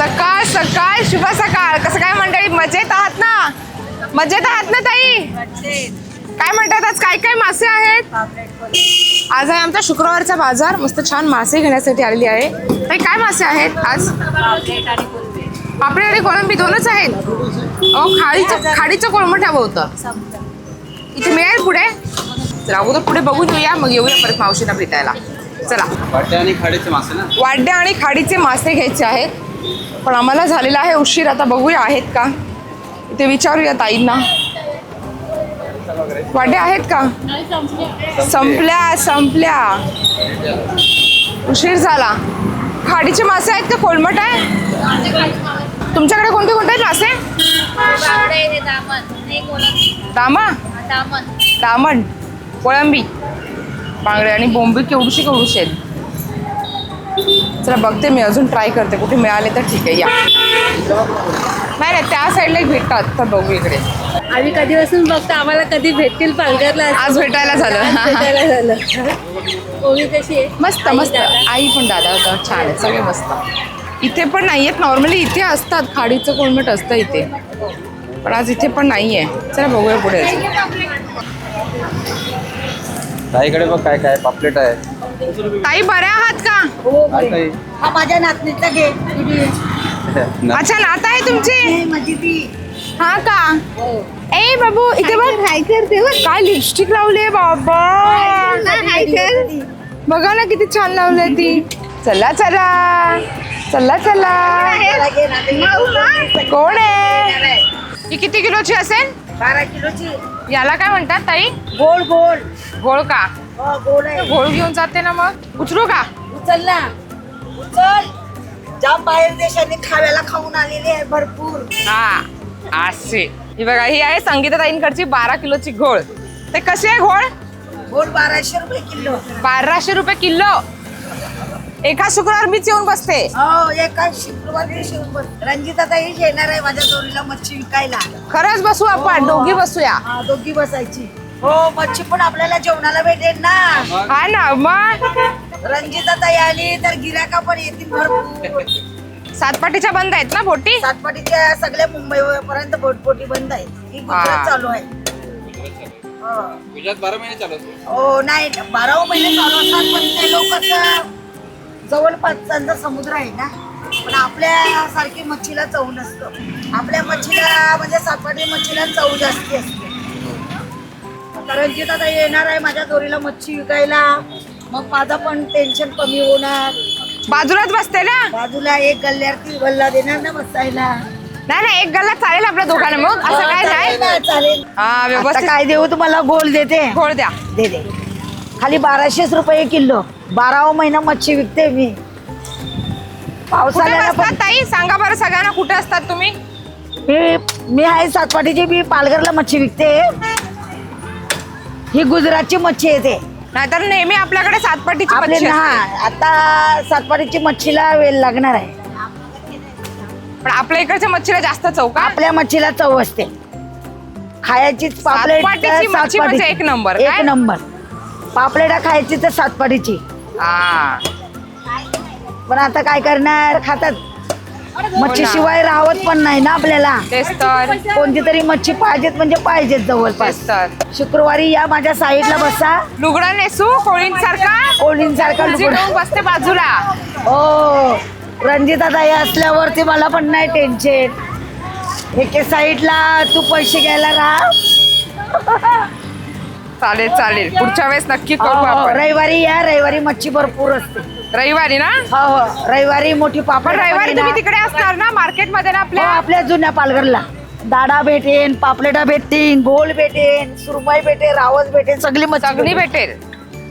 सकाळ सकाळ शुभ सकाळ. कसं काय मंडळी? मजेत आहात ना? मजेत आहात ना ताई? काय म्हणतात आज? काय काय मासे आहेत? आज आहे आमचा शुक्रवारचा बाजार. मस्त छान मासे घेण्यासाठी आलेली आहे. ताई काय मासे आहेत आज? पापडी आणि कोळंबी दोनच आहेत? अहो खाडीचं खाडीचं कोळमट हवं होतं. इथे मिळेल पुढे? चला अगोदर पुढे बघून येऊया. मग येऊया परत मावशीला भेटायला. चला. वाटे आणि खाडीचे मासे ना? वाड्या आणि खाडीचे मासे घ्यायचे आहेत. पण आम्हाला झालेला आहे उशीर. आता बघूया आहेत का? इथे विचारूया ताईंना. वाड्या आहेत का? संपल्या संपल्या. उशीर झाला. खाडीचे मासे आहेत का? कोलमट आहे? तुमच्याकडे कोणते कोणते आहेत मासे? दामा दामण कोळंबी. बांगडे आणि बोंबी केवढूशी केवढूशी आहेत? चला बघते मी अजून ट्राय करते. कुठे मिळाले तर ठीक आहे या. नाही नाही त्या साईडला एक भेटतात. तर बघू इकडे. आम्ही कधीपासून बघतो आम्हाला कधी भेटतील पालघरला आज भेटायला आज झालं भेटायला झालं. ओवी कशी आहे? मस्त मस्त. आई पण दादा होता. छान आहे सगळे मस्त. इथे पण नाही आहेत नॉर्मली इथे असतात. खाडीचं कोळमट असतं इथे. पण आज इथे पण नाही आहे चला बघूया पुढे. ताईकडे बघ काय काय पापलेट आहे. ताई बऱ्या आहात का? ताई. हा माझ्या नातनीचा घे अच्छा नात आहे तुमची? माझी ती. हा का? ए बाबू इथे बघ. काय लिपस्टिक लावली बाबा? बघा ना किती छान लावली ती. चला चला. चला चला. कोण आहे? ही किती किलोची असेल? बारा किलोची. याला काय म्हणतात ताई? गोल गोल. घोळ का? हो आहे. घोळ घेऊन जाते ना मग? उचलू का? उचल ना. उचल. ज्या बाहेर देशाने खाव्याला खाऊन आलेले आहे भरपूर. हा असे. ही बघा ही आहे संगीता ताईंकडची बारा किलोची घोळ. ते कशी आहे घोळ? गोल बाराशे रुपये किलो. बाराशे रुपये किलो? एका शुक्रवार मीच येऊन बसते. हो एका शुक्रवार दिवशी येणार आहे माझ्या जोडीला मच्छी विकायला. खरंच बसू आपण दोघी बसूया. हा दोघी बसायची. हो मच्छी पण आपल्याला जेवणाला भेटेल ना. हा ना मग? रंजिता ताई आली तर गिराका पण येतील भरपूर. सातपाटीच्या बंद आहेत ना बोटी? सातपाटीच्या सगळ्या मुंबई पर्यंत बोटपोटी बंद आहे ही हा. गुजरात चालू आहे. हो. गुजरात बारा महिने चालू असतो हो नाही बारा महिने चालू असतात पण ते लोक जवळपास त्यांचा समुद्र आहे ना. पण आपल्या सारखी मच्छीला चव नसतं. आपल्या मच्छीला म्हणजे सातपाटी मच्छीला चव जास्ती असते. कारण की आता येणार आहे माझ्या दोरीला मच्छी विकायला. मग माझा पण टेन्शन कमी होणार. बाजूलाच बसते ना? बाजूला एक गल्ल्यावरती गल्ला देणार ना बसायला. नाही नाही एक गल्ला चालेल आपल्या दोघांना मग. असं काय चालेल नाही चालेल. हा आता व्यवस्थित काय देऊ तुम्हाला? गोल देते. घोळ द्या. दे दे. खाली बाराशेच रुपये किलो. बारावा महिना मच्छी विकते मी. कुठे पावसाळ्याला बसतात पण ताई? सांगा बरं सगळ्यांना कुठे असतात तुम्ही? मी मी आहे सातपाटीची मी पालघरला मच्छी विकते. ही गुजरातची मच्छी येते नाहीतर नेहमी आपल्याकडे सातपाटीची आपले मच्छी असते. आता सातपाटीची मच्छीला वेळ लागणार आहे. पण आपल्या इकडच्या मच्छीला जास्त चौका आपल्या मच्छीला चव असते. खायचीच पापलेट तर सातपाटीची मच्छी म्हणजे सातपाटीची. एक नंबर, काय? एक नंबर. पापलेटा खायची तर सातपाटीची. हा. पण आता काय करणार? खातात. मच्छी शिवाय राहत पण नाही ना आपल्याला. तेच तर. कोणती तरी मच्छी पाहिजेत म्हणजे पाहिजेत जवळपास. तेच तर. शुक्रवारी या माझ्या साईडला बसा. लुगडा नेसू? कोळींसारखा? कोळींसारखा खुर्ची लुगडा. घेऊन बसते बाजूला. हो. रंजिता ताई असल्यावरती मला पण नाही टेन्शन एके साईडला तू पैसे घ्यायला राहा. चालेल चालेल. पुढच्या वेळेस नक्की हो, करू हो, आपण. रविवारी या रविवारी मच्छी भरपूर असते. रविवारी ना? हो हो. रविवारी मोठी पापड रविवारी तुम्ही. तिकडे असणार ना मार्केटमध्ये ना हो, आपल्या आपल्या जुन्या पालघरला. दाडा भेटेन पापलेटा भेटतील बोल भेटेन सुरमई भेटेन रावस भेटेन सगळी मच्छी सगळी. भेटेल.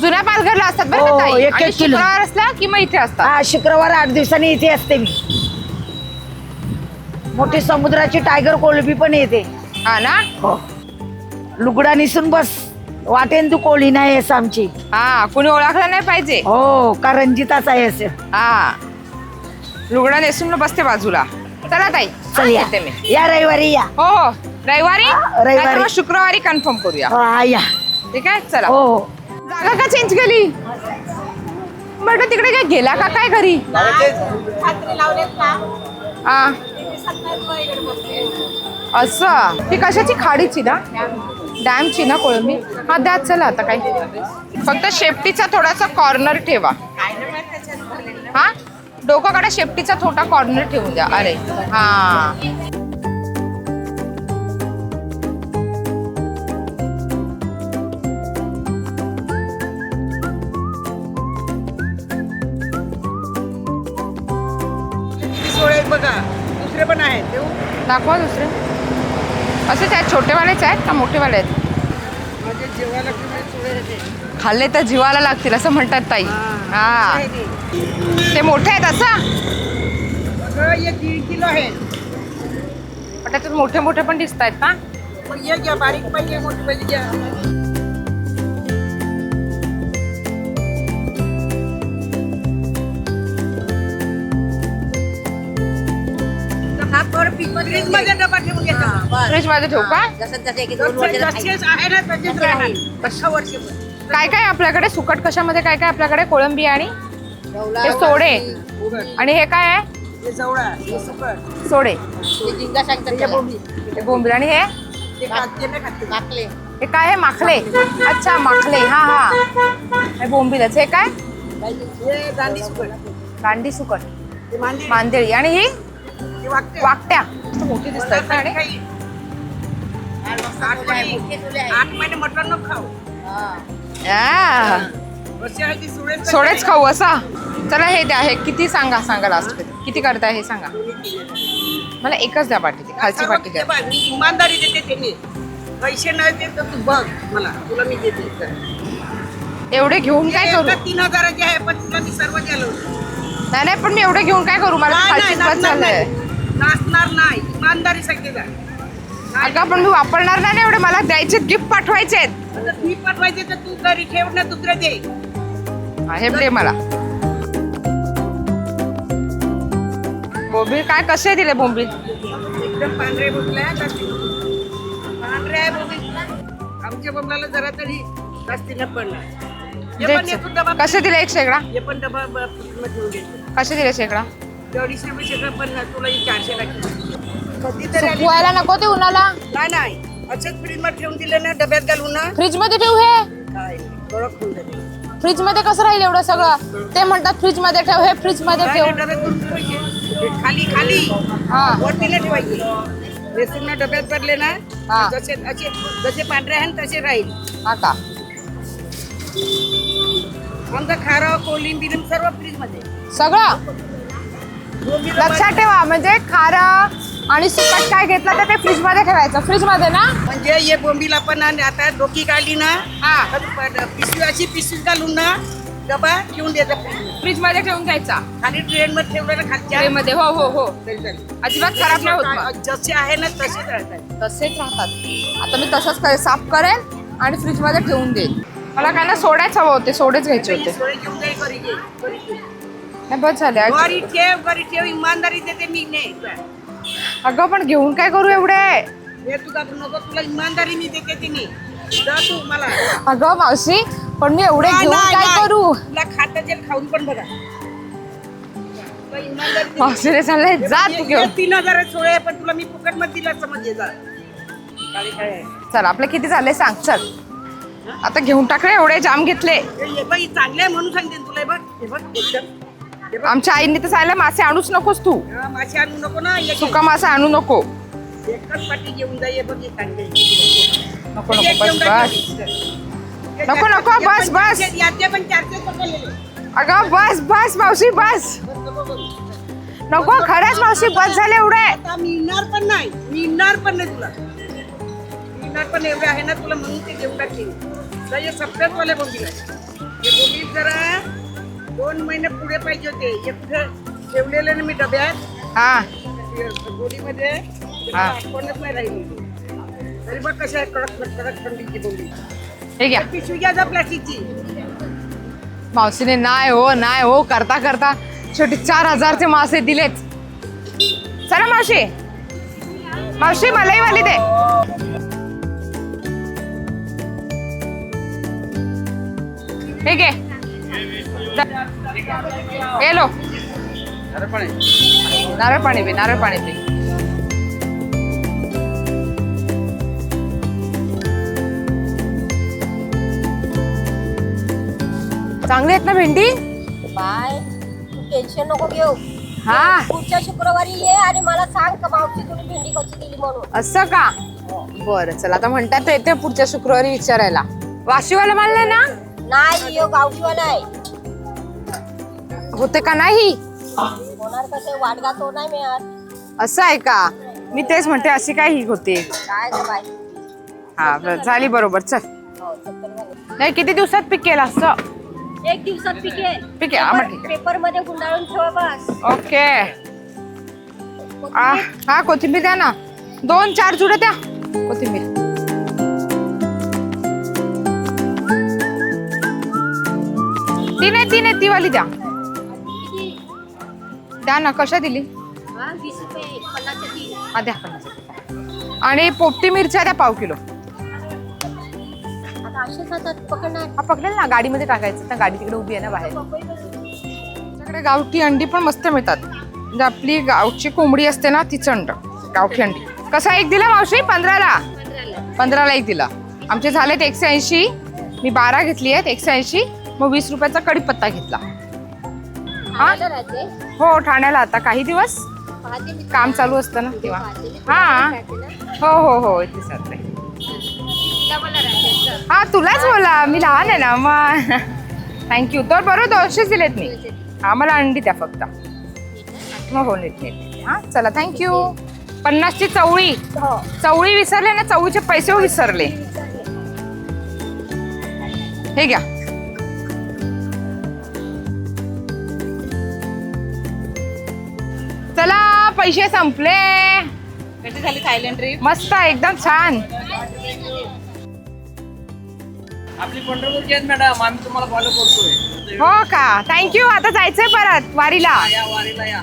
जुन्या पालघरला असतात बरं हो, ताई? एक- आणि एक किलो. शुक्रवार असला की मग इथे असतात? हा शुक्रवार आठ दिवसांनी इथे असते मी. मोठी समुद्राची टायगर कोळंबी पण येते. हा ना? हो. लुगडा निसून बस. वाटेन तू कोळी नाही आहेस आमची. हा कुणी ओळखलं नाही पाहिजे. हो का रंजिताच आहे असे हा लुगडा नेसून बसते बाजूला. चला ताई चल या. येते मी. या रविवारी या. हो हो. रविवारी? हा, रविवारी. नाहीतर मग शुक्रवारी कन्फर्म करूया. हो हा, या. ठीक आहे? चला. हो हो. जागा का चेंज केली? म्हटलं तिकडे काय गेला का काय घरी? हा. असं. ती कशाची खाडीची ना? डॅमची ना कोळंबी. हा द्या चला आता काही. फक्त शेपटीचा थोडासा कॉर्नर ठेवा. हा? डोकाकडे शेपटीचा थोडा कॉर्नर ठेवून द्या. अरे हा. बघा. दुसरे पण आहेत. देऊ? दाखवा दुसरे. असे आहेत छोटेवालेच आहेत का मोठेवाले आहेत? येते खाल्ले तर जीवाला लागतील असं म्हणतात ताई. हा ते. मोठे आहेत असं? दीड किलो आहे. पण त्याच्यात मोठे मोठे पण दिसत आहेत ना हे बारीक पाहिजे मोठी पाहिजे फ्रीजमध्ये डबा ठेवून घेता फ्रीजमध्ये ठेवू का? जसं जसं एक दोन वर्ष जसेच आहे ना तसेच राहणार दहा वर्षभर काय काय आपल्याकडे सुकट कशामध्ये काय काय आपल्याकडे? कोळंबी आणि हे सोडे. आणि हे काय आहे? हे जवळा हे सुकट सोडे. जिंगा सांगतात हे त्याला. बोंबी हे बोंबील. आणि हे? ते खाते नाही खाते माकले हे काय आहे? माखले. अच्छा माखले. हा हा. हे बोंबीलच. हे काय? हे दांडी सुकट. गांडी सुकट. ते मांदी मांदेळी आणि ही? ते वाकट्या. मोठी दिसतात ना आणि सोडेच खाऊ. असा. चला हे द्या हे किती सांगा सांगा लास्ट किती करताय हे सांगा. मला एकच द्या पाठी ती खालची पाठी द्या. इमानदारी देते पैसे नाही देत तू बघ मला. तुला मी देते. एवढे घेऊन काय करू? तीन हजाराचे आहे पण तुला मी सर्व दिलं नाही नाही पण मी एवढे घेऊन काय करू? मला नाचणार चाललंय नाही. नाचणार नाही इमानदारी सांगते जा अगं पण मी वापरणार नाही ना एवढे? मला द्यायचे गिफ्ट पाठवायचे आता मी पाठवायचे तर तू घरी ठेव ना दुसरे दे. हे दे मला. बोंबील काय कसे दिले बोंबील? एकदम पांढरे बोंबले आहे जास्ती पांढरे आहे बोंबील. आमच्या बोंबलाला जरा तरी जास्ती न पडणार हे पण डबा कसे दिले एक शेकडा हे पण डबा ब- फ्रीजमध्ये ठेवून कसे दिले शेकडा अडीचशे रुपये शेकडा पण तुला ही चारशे लागते कधीतरी आली- सुकवायला नको ते उन्हाला. नाही नाही. असंच फ्रीजमध्ये ठेवून दिले ना डब्यात घालून ना फ्रीजमध्ये ठेवू हे? काय जाते फ्रीजमध्ये कसं राहील एवढं सगळं? ते म्हणतात फ्रीजमध्ये ठेव हे फ्रीजमध्ये काय ठेव. नाही, डब्यात खाली खाली. हा. वरती नाही ठेवायचे. बेसून ना डब्यात भरले ना हा. जसे असे जसे पांढरे आहे ना तसे राहील. हा का? आमचं खारं कोलिंबीर सर्व फ्रीजमध्ये. सगळं? लक्षात ठेवा म्हणजे खारं आणि सुकट काय घेतलं तर ते फ्रीजमध्ये ठेवायचं. फ्रीजमध्ये ना? म्हणजे हे बोंबीला पण आणि आता डोकी काढली ना हा. तर पिशवी अशी पिशवी घालून ना डबा ठेवून द्यायचा फ्रीजमध्ये ठेवून घ्यायचा. खाली ट्रेन मध्ये ठेवलं ना खालच्या मध्ये हो हो हो. अजिबात खराब नाही होत मग. जसे आहे ना तसेच राहतात. तसेच राहतात. आता मी तसंच करे- साफ करेन आणि फ्रीजमध्ये ठेवून देईन मला काय ना सोडायच हवं होते सोडेच घ्यायचे होते. सोय घेऊन जाई घरी घे. घरी घे. नाही बस झाले. घरी ठेव घरी ठेव इमानदारी देते मी नाही अगं पण घेऊन काय करू एवढे? हे तुझा नको तुला इमानदारी मी देते तिने. जा तू मला. अगं मावशी पण मी एवढे नाही, घेऊन नाही, काय नाही. करू? तुला खाता जेल खाऊन पण बघा. तुला इमानदारी देते. मावशीने चाललंय जा तू हे घेऊन तीन हजार सोळे पण तुला मी फुकटमध्ये दिला समज जा. आहे. चल आपले किती झाले सांग चल. आता घेऊन टाकले एवढे जाम घेतले. हे हे बघ हे चांगले म्हणून सांगते ना तुला हे बघ हे बघ एकदम. आमच्या आईने तर सांगितलं मासे आणूच नकोस तू. हा, मासे आणू नको ना एक- सुका मासा आणू नको. एकच पाठी घेऊन जा हे बघ हे नको नको बस बस. नको, नको, बस, पण बस. चारशे- याचे पण चारशे पकडलेले. अगं बस बस मावशी बस. बस, नको खरंच मावशी बस झाले एवढे. आता मिळणार पण नाही मिळणार पण नाही तुला. मिळणार पण एवढे आहे ना तुला म्हणून ते घेऊन टाकते तर हे सप्ताह वाले बोंबील आहे हे बोंबील जरा. दोन महिने पुढे पाहिजे होते. कुठे ठेवलेले ना मी डब्यात. हा. गोडीमध्ये. हा. आठवणच नाही राहिली. तरी बघ कशा आहे कडक कडक थंडीची हे घ्या. पिशवी घ्या जा प्लास्टिकची. मावशीने नाही हो नाही हो करता करता शेवटी चार हजारचे मासे दिलेत. चला मावशी. मावशी मलाही वाली दे. हे घे. अरे पण. नारळ पाणी पी नारळ पाणी पी चांगली आहेत ना भेंडी बाय तू टेन्शन नको घेऊ हा पुढच्या शुक्रवारी ये आणि मला सांग का मावशी तुला भेंडी कशी दिली म्हणून असं का बरं चला आता म्हणतात तर येते पुढच्या शुक्रवारी विचारायला वाशीवाला मानलंय ना नाही यो गावठीवाला आहे होते का नाही? होणार कसं वाटगा तो नाही मिळत. असं आहे का? मी तेच म्हणते अशी काय ही होते. काय ग बाय हा बरं, झाली बरोबर चल. हो. नाही किती दिवसात पिकेल असं? एक दिवसात पिकेल पिकेल, हा, मग ठीक आहे. पेपरमध्ये गुंडाळून ठेवा बस. ओके. आ, हा कोथिंबीर द्या ना. दोन चार जुड्या द्या. कोथिंबीर. ती नाही ती नाही ती वाली द्या. द्या ना कशा दिली? हा, द्या. पन्नास. आणि पोपटी मिरच्या द्या पाव किलो. आता असेच आता पकडणार. हा पकडेल ना गाडीमध्ये टाकायचं. तर गाडी तिकडे उभी आहे ना बाहेर. आमच्याकडे गावठी अंडी पण मस्त मिळतात. म्हणजे आपली गावची कोंबडी असते ना तीच अंड गावठी अंडी. कसा एक दिला मावशी? पंधराला? पंधराला एक दिला. आमचे झालेत एकशे ऐंशी. मी बारा घेतली आहेत एकशे ऐंशी. मग वीस रुपयाचा कढीपत्ता घेतला. हा हो ठाण्याला आता काही दिवस काम चालू असतं ना तेव्हा. हा. हो हो. हो इथे चाललंय तिला मला राहते चल. हा तुलाच बोला. मी लहान आहे ना मग. थँक्यू तर बरोबर दोनशेच दिलेत मी. हा मला अंडी द्या फक्त. हो हो नीट नीट नीट. हा चला थँक्यू पन्नासची चवळी. हो. चवळी विसरले ना चवळीचे पैसे विसरले. हे घ्या. पैसे संपले. कशी झाली थायलंड ट्रिप मस्त एकदम छान. आपली पंढरपूरची आहेत मॅडम आम्ही तुम्हाला फॉलो करतोय. हो का? थँक्यू आता जायचंय परत वारीला. या वारीला या.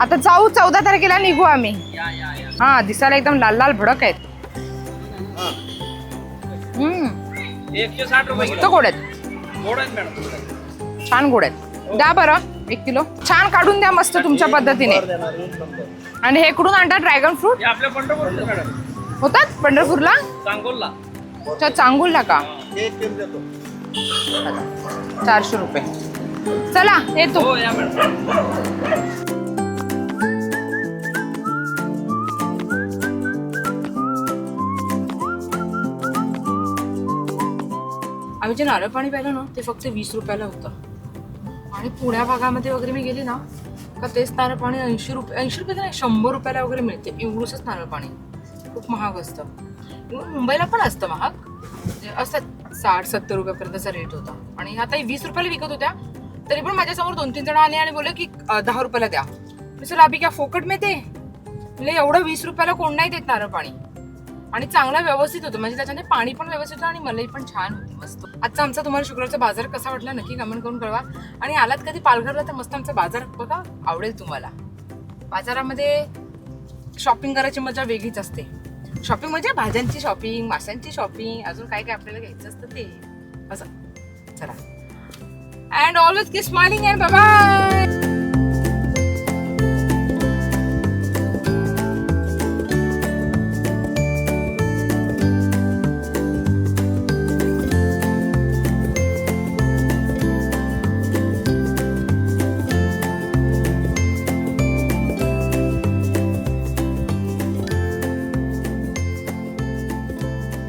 आता जाऊ चौदा तारखेला निघू आम्ही. या या या. हा दिसायला एकदम लाल लाल भडक आहेत. हम्म. एकशे साठ रुपये मस्त किलो गोड आहेत. गोड आहेत मॅडम छान गोड आहेत. द्या बरं. एक किलो. छान काढून द्या मस्त तुमच्या पद्धतीने. आणि हे कुठून आणतात? ड्रॅगन फ्रूट हे होतात पंढरपूरला? सांगोलला अच्छा चांगुलला का? चारशे रुपये. चला येतो. हो आम्ही जे नारळ पाणी प्यायलं ना ते फक्त वीस रुपयाला होतं. आणि पुण्या भागामध्ये वगैरे मी गेली ना का तेच नारळ पाणी ऐंशी रुपये ऐंशी रुपये नाही शंभर रुपयाला वगैरे मिळते. एवढंच नारळ पाणी. खूप महाग असतं. इव्हन मुंबईला पण असतं महाग. म्हणजे असतात साठ सत्तर रुपयापर्यंतचा रेट होता. आणि आता वीस रुपयाला विकत होत्या. तरी पण माझ्यासमोर दोन तीन जण आले आणि बोलले की दहा रुपयाला द्या. मी सर अभि क्या फोकट मिळते. म्हणजे एवढं वीस रुपयाला कोण नाही देत नारळ पाणी. आणि चांगला व्यवस्थित होतं. म्हणजे त्याच्याने पाणी पण व्यवस्थित होतं आणि मलई पण छान होती मस्त. आजचा आमचा तुम्हाला शुक्रवारचा बाजार कसा वाटला नक्की कमेंट करून कळवा. आणि आलात कधी पालघरला तर मस्त आमचा बाजार बघा आवडेल तुम्हाला. बाजारामध्ये शॉपिंग करायची मजा वेगळीच असते. शॉपिंग म्हणजे भाज्यांची शॉपिंग माशांची शॉपिंग अजून काय काय आपल्याला घ्यायचं असतं ते. असं. चला. And always keep smiling and bye